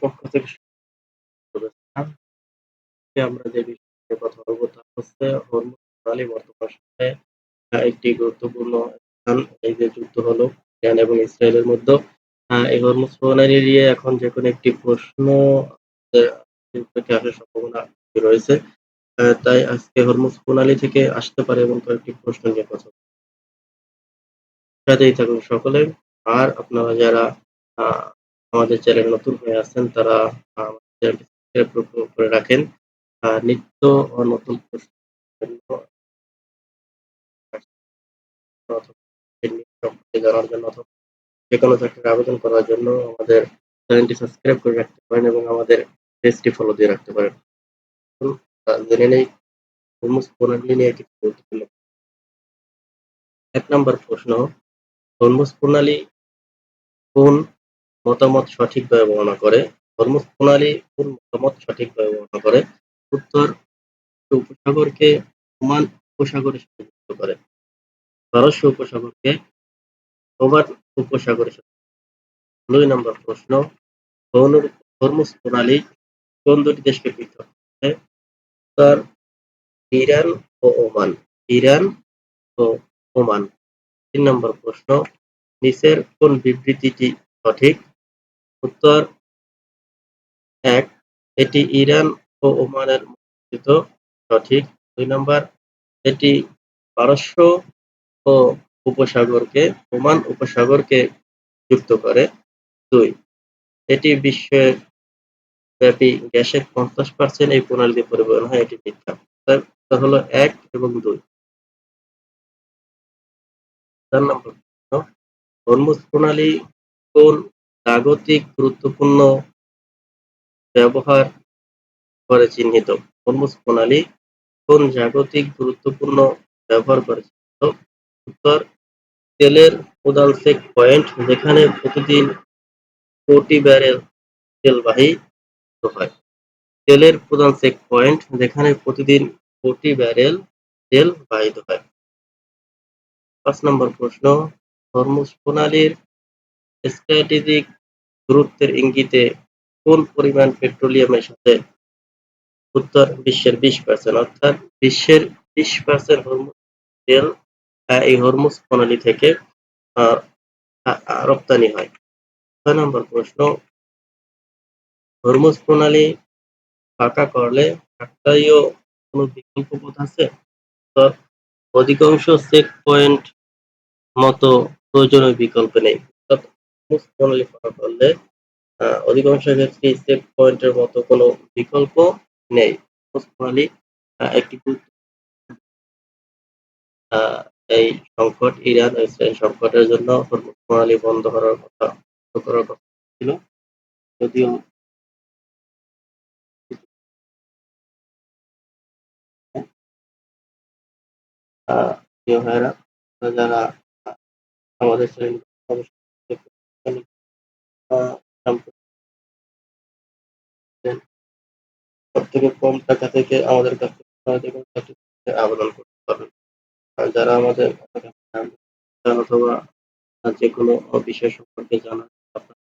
পক্ষ থেকে। আজকে আমরা যে কথা তা হচ্ছে হরমোজ প্রণালী বর্তমান সময়ে একটি গুরুত্বপূর্ণ স্থান এই যে যুদ্ধ হলো ইরান এবং ইসরায়েলের মধ্যে। এই হরমুজ প্রণালী নিয়ে এখন যেকোনো একটি প্রশ্ন আসার সম্ভাবনা রয়েছে। তাই আজকে হরমুজ প্রণালী থেকে আসতে পারে এবং কয়েকটি প্রশ্ন নিয়ে কথা সাথেই থাকুন সকলে। আর আপনারা যারা আমাদের চ্যানেলে নতুন হয়ে আছেন তারা চ্যানেলটি করে রাখেন। আর নিত্য ও নতুন জানার জন্য অথবা যেকোনো চাকরির আবেদন করার জন্য আমাদের চ্যানেলটি সাবস্ক্রাইব করে রাখতে পারেন এবং আমাদের পেজটি ফলো দিয়ে রাখতে পারেন। জেনে নেই প্রণালী নিয়ে কিছু গুরুত্বপূর্ণ ১ নাম্বার প্রশ্ন হরমুজ প্রণালী কোন মতামত সঠিকভাবে বর্ণনা করে? হরমুজ প্রণালী কোন মতামত সঠিকভাবে বর্ণনা করে? উত্তর উপসাগরকে ওমান উপসাগরের সাথে যুক্ত করে। পারস্য উপসাগরকে ওমান উপসাগরের সাথে ২ নম্বর প্রশ্ন হরমুজ প্রণালী কোন দুটি দেশকে পৃথক করে? উত্তর, ইরান ও ওমান। ইরান ও ওমান। ৩ নম্বর প্রশ্ন, নিচের কোন বিবৃতিটি সঠিক? উত্তর ১ এটি ইরান ও ওমানের সঠিক। ২ নাম্বার, এটি পারস্য ও উপসাগরকে, ওমান উপসাগরকে যুক্ত করে। ২ এটি বিশ্বের ব্যাপী গ্যাসের ৫০% এই প্রণালী পরিবহন হয়, এটি মিথ্যা। হলো ১ এবং ২। ৪ নম্বর প্রশ্ন হরমুজ প্রণালী কোন জাগতিক, গুরুত্বপূর্ণ ব্যবহার করে চিহ্নিত? হরমুজ প্রণালী কোন জাগতিক, গুরুত্বপূর্ণ ব্যবহার করে চিহ্নিত? উত্তর, তেলের প্রধান চেক পয়েন্ট, যেখানে প্রতিদিন কোটি ব্যারেল তেল বাহিত হয়। তেলের প্রধান চেক পয়েন্ট, যেখানে প্রতিদিন কোটি ব্যারেল তেল বাহিত হয়। ৫ নম্বর প্রশ্ন, হরমুজ প্রণালীর স্ট্র্যাটেজিক গুরুত্বের ইঙ্গিতে কোন পরিমাণ পেট্রোলিয়ামের সাথে উত্তর বিশ্বের ২০% অর্থাৎ বিশ্বের ২০% হরমুজ তেল এই হরমুজ প্রণালী থেকে রপ্তানি হয়। ৬ নম্বর প্রশ্ন, হরমুজ প্রণালী ফাঁকা করলে কাকতালীয় কোনো বিকল্প পথ আছে? অধিকাংশ চেক পয়েন্ট মতো প্রয়োজনীয় বিকল্প নেই। করলে অধিকাংশ ক্ষেত্রে চেক পয়েন্টের মতো কোনো বিকল্প নেই। একটি এই সংকট ইরান সংকটের জন্য প্রণালী বন্ধ করার কথা করার কথা ছিল। যদিও প্রিয় আমাদের অবশ্যই সবথেকে কম টাকা থেকে আমাদের কাছ যেকোনো আবেদন করতে পারবেন। যারা আমাদের অথবা আ যেকোনো বিষয় সম্পর্কে জানার আপনার